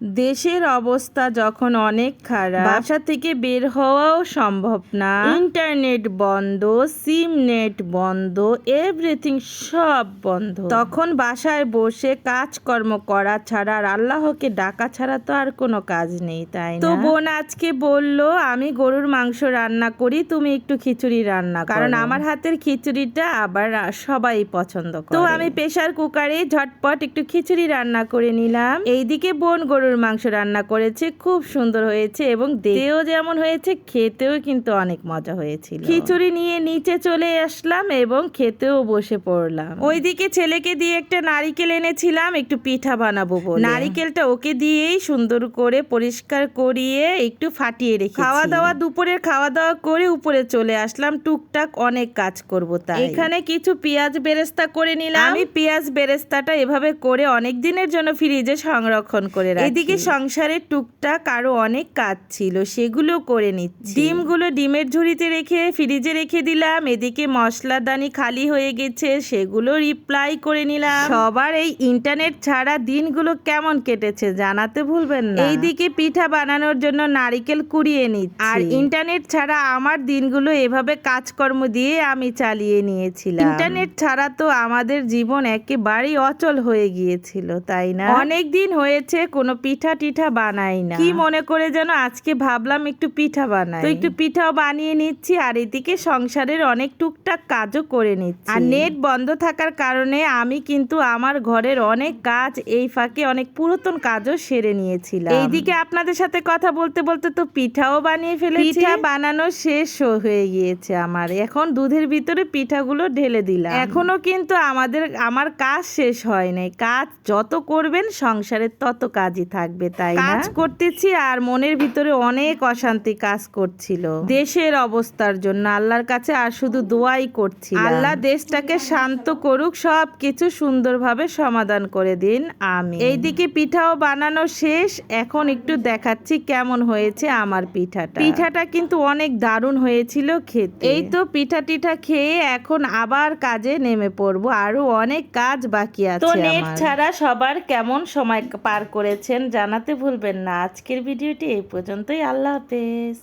দেশের অবস্থা যখন অনেক খারাপ বাসা থেকে বের হওয়াও সম্ভব না। ইন্টারনেট বন্ধ সিম নেট বন্ধ এভরিথিং সব বন্ধ। তখন বাসায় বসে কাজকর্ম করা ছাড়া আর আল্লাহকে ডাকা ছাড়া তো আর কোনো কাজ নেই তাই তো বোন আজকে বলল আমি গরুর মাংস রান্না করি তুমি একটু খিচুড়ি রান্না কারণ আমার হাতের খিচুড়িটা আবার সবাই পছন্দ করে। তো আমি প্রেশার কুকারে ঝটপট একটু খিচুড়ি রান্না করে নিলাম। এইদিকে বোন গরুর মাংস রান্না করেছে খুব সুন্দর হয়েছে এবং দেখতেও যেমন হয়েছে খেতেও কিন্তু অনেক মজা হয়েছিল। খিচুড়ি নিয়ে নিচে চলে আসলাম এবং খেতেও বসে পড়লাম। ওইদিকে ছেলেকে দিয়ে একটা নারিকেল এনেছিলাম একটু পিঠা বানাবো নারিকেলটা ওকে দিয়েই সুন্দর করে পরিষ্কার করিয়ে একটু ফাটিয়ে রেখে খাওয়া দাওয়া দুপুরের খাওয়া দাওয়া করে উপরে চলে আসলাম। টুকটাক অনেক কাজ করব তাই। এখানে কিছু পেঁয়াজ বেরেস্তা করে নিলাম। আমি পেঁয়াজ বেরেস্তাটা এভাবে করে অনেক দিনের জন্য ফ্রিজে সংরক্ষণ করে রাখি। এদিকে সংসারের টুকটাক আরও অনেক কাজ ছিল সেগুলো করে নিচ্ছি। ডিমগুলো ডিমের ঝুড়িতে রেখে ফ্রিজে রেখে দিলাম এদিকে মশলাদানি খালি হয়ে গেছে সেগুলো রিপ্লাই করে নিলাম। সবার এই ইন্টারনেট ছাড়া দিনগুলো কেমন কেটেছে জানাতে ভুলবেন না। এইদিকে পিঠা বানানোর জন্য নারিকেল কুড়িয়ে নিচ্ছি। আর ইন্টারনেট ছাড়া আমার দিনগুলো এভাবে কাজকর্ম দিয়ে আমি চালিয়ে নিয়েছিলাম। ইন্টারনেট ছাড়া তো আমাদের জীবন একেবারেই অচল হয়ে গিয়েছিল তাই না? অনেক দিন হয়েছে কোনো পিঠা টিঠা বানাই না। কি মনে করে যেন আজকে ভাবলাম একটু পিঠা বানাই? তো একটু পিঠাও বানিয়ে নিচ্ছি আর এদিকে সংসারের অনেক টুকটাক কাজও করে নিচ্ছি। আর নেট বন্ধ থাকার কারণে আমি কিন্তু আমার ঘরের অনেক কাজ এই ফাঁকে অনেক পুরাতন কাজও সেরে নিয়েছিলাম। এইদিকে আপনাদের সাথে কথা বলতে বলতে তো পিঠাও বানিয়ে ফেলেছি। পিঠা বানানো শেষ হয়ে গিয়েছে আমার। এখন দুধের ভিতরে পিঠাগুলো ঢেলে দিলাম। এখনও কিন্তু আমাদের আমার কাজ শেষ হয় নাই। কাজ যত করবেন সংসারের তত কাজই থাকবে তাই না? কাজ করতেছি আর মনের ভিতরে অনেক অশান্তি কাজ করছিল। দেশের অবস্থার জন্য আল্লাহর কাছে আর শুধু দোয়াই করছি আল্লাহ দেশটাকে শান্ত করুক সব কিছু সুন্দরভাবে সমাধান করে দিন। আমি এইদিকে পিঠাও বানানো শেষ। এখন একটু দেখাচ্ছি কেমন হয়েছে আমার পিঠাটা। পিঠাটা কিন্তু অনেক দারুণ হয়েছিল খেতে। এই তো পিঠা টিঠা খেয়ে এখন আবার কাজে নেমে পড়ব। আরও অনেক কাজ বাকি আছে তো নেট ছাড়া সবার কেমন সময় পার করেছেন জানাতে ভুলবেন না। আজকের ভিডিওটি এই পর্যন্তই। আল্লাহ হাফেজ।